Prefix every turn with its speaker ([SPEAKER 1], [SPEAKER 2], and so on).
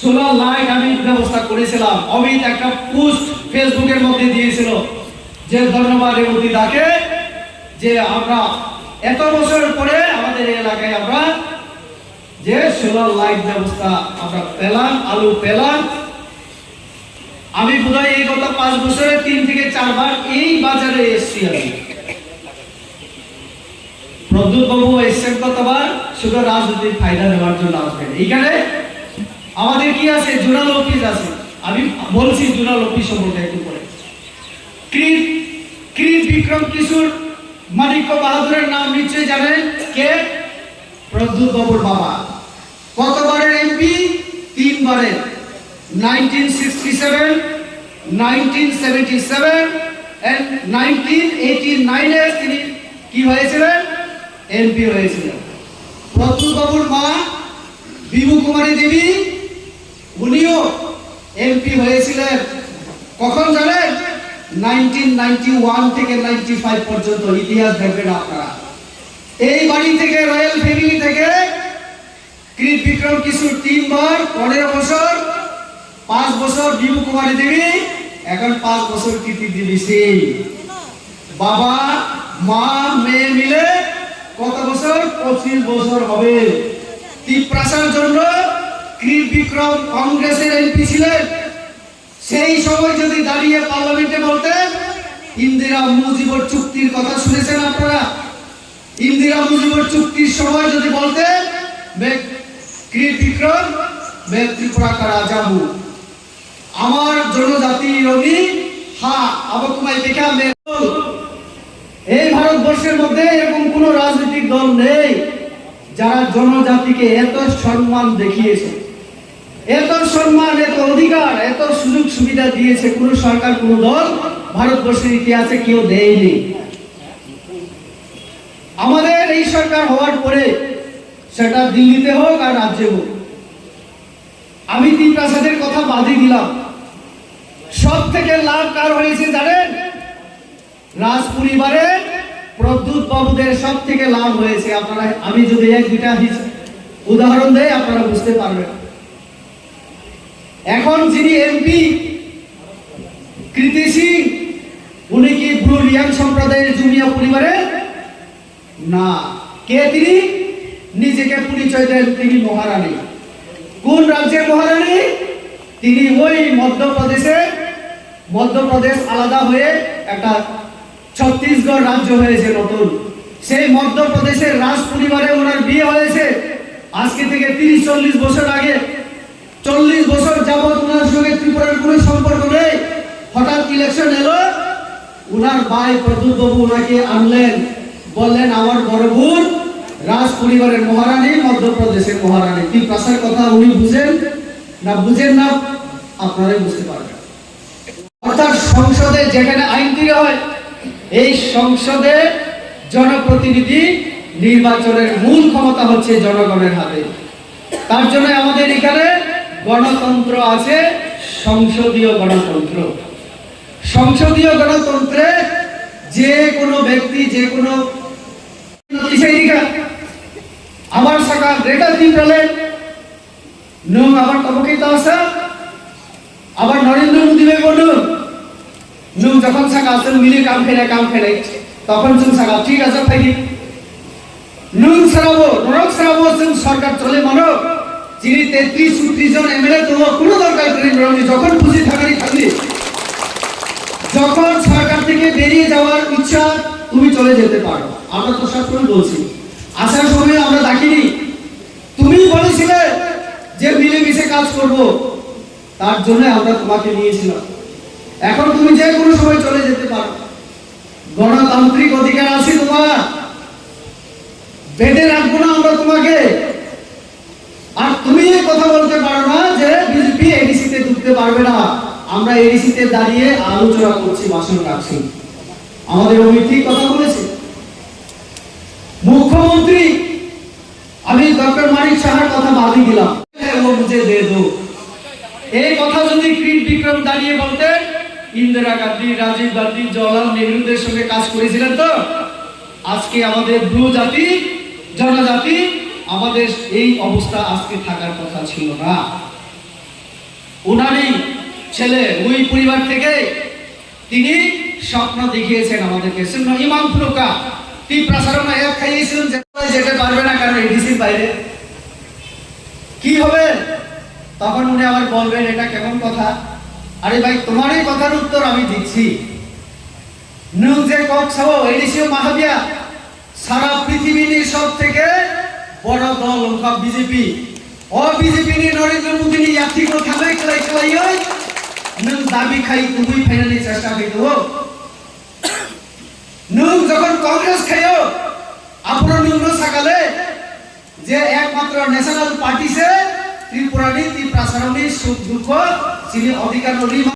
[SPEAKER 1] Solar light আমি ব্যবস্থা করেছিলাম। অমিত একটা পোস্ট ফেসবুকের মধ্যে দিয়েছিল যে ধন্যবাদ রেবতী দাকে যে আমরা এত বছর পরে আমাদের এলাকায় আমরা যে সোলার লাইট ব্যবস্থা আমরা পেলাম, আলু পেলাম। আমি বোধহয় এই গত পাঁচ বছরে তিন থেকে চারবার এই বাজারে এসেছি আমি। প্রদ্যুৎ বাবু এসছেন কতবার? শুধু রাজনৈতিক ফায়দা নেওয়ার জন্য আসবেন। এইখানে আমাদের কি আছে? জোনাল অফিস আছে। আমি বলছি জোনাল অফিস সম্পর্কে একটু পরে। ক্রিট ক্রিট বিক্রম কিশোর, মানিক্য বাহাদুরের নাম নিশ্চয়ই জানেন? কে? প্রদ্যুৎ বাবুর বাবা। কতবারের এমপি? তিনবারের। 1967 1977 and 1989 এ তিনি কি হয়েছিলেন? এমপি হয়েছিলেন। প্রদ্যুৎ বাবুর মা, বিভু কুমারী দেবী উনিও এমপি হয়েছিলেন। কখন জানেন? 1991 থেকে 95 পর্যন্ত ইতিহাস দেখবেন আপনারা। এই বাড়ি থেকে, রয়্যাল ফ্যামিলি থেকে পনেরো বছর, পাঁচ বছর বিভু কুমারী দেবী, এখন পাঁচ বছর কীর্তি দেবী সিং। বাবা, মা, মেয়ে মিলে কত বছর? পঁচিশ বছর হবে। তিপ্রাসার জন্য ক্রিম বিক্রম কংগ্রেসের এমপি ছিলেন। সেই সময় যদি দাঁড়িয়ে পার্লামেন্টে বলতেন, ইন্দিরা মুজিবর চুক্তির কথা শুনেছেন আপনারা? ইন্দিরা মুজিবর চুক্তির সময় যদি বলতেন আমার জনজাতি রবি হা, আবকুমাই দেখা এই ভারতবর্ষের মধ্যে এরকম কোনো রাজনৈতিক দল নেই যারা জনজাতিকে এত সম্মান দেখিয়েছে। এত সম্মান, এত অধিকার, এত সুযোগ সুবিধা দিয়েছে কোন সরকার, কোন দল ভারতবর্ষের ইতিহাসে কেউ দেয়নি। আমাদের এই সরকার হওয়ার পরে সেটা দিল্লিতে হোক আর রাজ্যে হোক, আমি তিন প্রাসাদের কথা বাদই দিলাম। সব থেকে লাভ কার হয়েছে জানেন? রাজ পরিবারের প্রদ্যুৎ বাবুদের সব থেকে লাভ হয়েছে। আপনারা, আমি যদি এক হিস- উদাহরণ দেই, আপনারা বুঝতে পারবেন। এখন যিনি এমপি, কৃতি সিং, উনি কি ব্রু রিয়াং সম্প্রদায়ের জুনিয়া পরিবারের? না। কে তিনি? নিজেকে পরিচয় দেন তিনি মহারানী। কোন রাজ্যের মহারানী? তিনি ওই মধ্যপ্রদেশে মধ্যপ্রদেশ আলাদা হয়ে একটা ছত্তিশগড় রাজ্য হয়েছে নতুন। সেই মধ্যপ্রদেশের রাজ পরিবারে ওনার বিয়ে হয়েছে। আজকে থেকে তিরিশ চল্লিশ বছর আগে চল্লিশ বছর যাবৎ ওনার সঙ্গে ত্রিপুরার কোনো সম্পর্ক নেই। হঠাৎ ইলেকশন এলো, উনার ভাই প্রদ্যুৎ বাবু ওনাকে আনলেন। বললেন, আমার বড় বোন রাজ পরিবারের মহারানী, মধ্যপ্রদেশের মহারানী। কি প্রাসার কথা উনি বুঝেন? না বুঝেন না, আপনারাই বুঝতে পারবেন। অর্থাৎ সংসদে যেখানে আইন তৈরি হয়, এই সংসদে জনপ্রতিনিধি নির্বাচনের মূল ক্ষমতা হচ্ছে জনগণের হাতে। তার জন্য আমাদের এখানে গণতন্ত্র আছে, সংসদীয় গণতন্ত্র। সংসদীয় গণতন্ত্রে যে কোনো ব্যক্তি, যে কোনো আমার সাকা রেটা তিনটালে নং আবার তবকে তাসা আবার নরেন্দ্র মোদী ভাই বলুন নং যখন সাকা আসেন, মিলে কাম ফেলে কাম ফেলে, তখন जों সাকা ঠিক আছে ফাইদি নং সারাবো নরক সারাবো जों সরকার চলে মানো যিনি তেত্রিশ চৌত্রিশ জন এমএলএ তোমার কোনো দরকার যখন খুশি থাকারই থাকলি যখন সরকার থেকে বেরিয়ে যাওয়ার ইচ্ছা, তুমি চলে যেতে পারো। আমরা তো বলছি। আসার সময় আমরা ডাকিনি। তুমি বলেছিলে যে মিলেমিশে কাজ করব। তার জন্য আমরা তোমাকে নিয়েছিলাম। এখন তুমি যে কোনো সময় চলে যেতে পারো। গণতান্ত্রিক অধিকার আছে তোমার বেঁধে রাখব না আমরা তোমাকে আর তুমি এই কথা বলতে পারো না যে বিজেপি এডিসিতে ঢুকতে পারবে না। আমরা এডিসিতে দাঁড়িয়ে আলোচনা করছি, ভাষণ রাখছি। আমাদের অমিত কথা বলেছে? মুখ্যমন্ত্রী, আমি ডক্টর মানিক সাহার কথা বাদই দিলাম। এই কথা যদি বিক্রম দাঁড়িয়ে ইন্দিরা গান্ধী, রাজীব গান্ধী, জওয়াহরলাল নেহরুদের সঙ্গে কাজ করেছিলেন তো? আজকে আমাদের ব্লু জাতি, জনজাতি, আমাদের এই অবস্থা আজকে থাকার কথা ছিল না। উনারই ছেলে ওই পরিবার থেকে তিনি স্বপ্ন দেখিয়েছেন আমাদেরকে। শূন্য ইমাম ফুলকা তুই প্রসারণ এক খাইয়েছিলেন যেতে পারবে না কারণ এডিসির বাইরে। কি হবে? তখন উনি আবার বলবেন, এটা কেমন কথা? আরে ভাই তোমার এই কথার উত্তর আমি দিচ্ছি। নিউজে যে কক সব এডিসিও মাহাবিয়া, সারা পৃথিবীর সব থেকে বড় দল বিজেপি। ও BJP ni Narendra Modi ni ইয়াতি কো থামে খেলাই খেলাই, ওই নং দাবি খাই, তুমি ফাইনালি চেষ্টা খাই দেবো নং যখন কংগ্রেস খাইও আপনার নিম্ন সকালে যে একমাত্র ন্যাশনাল পার্টি সে, ত্রিপুরানি ত্রিপ্রাসারণী সুখ, দুঃখ, যিনি অধিকার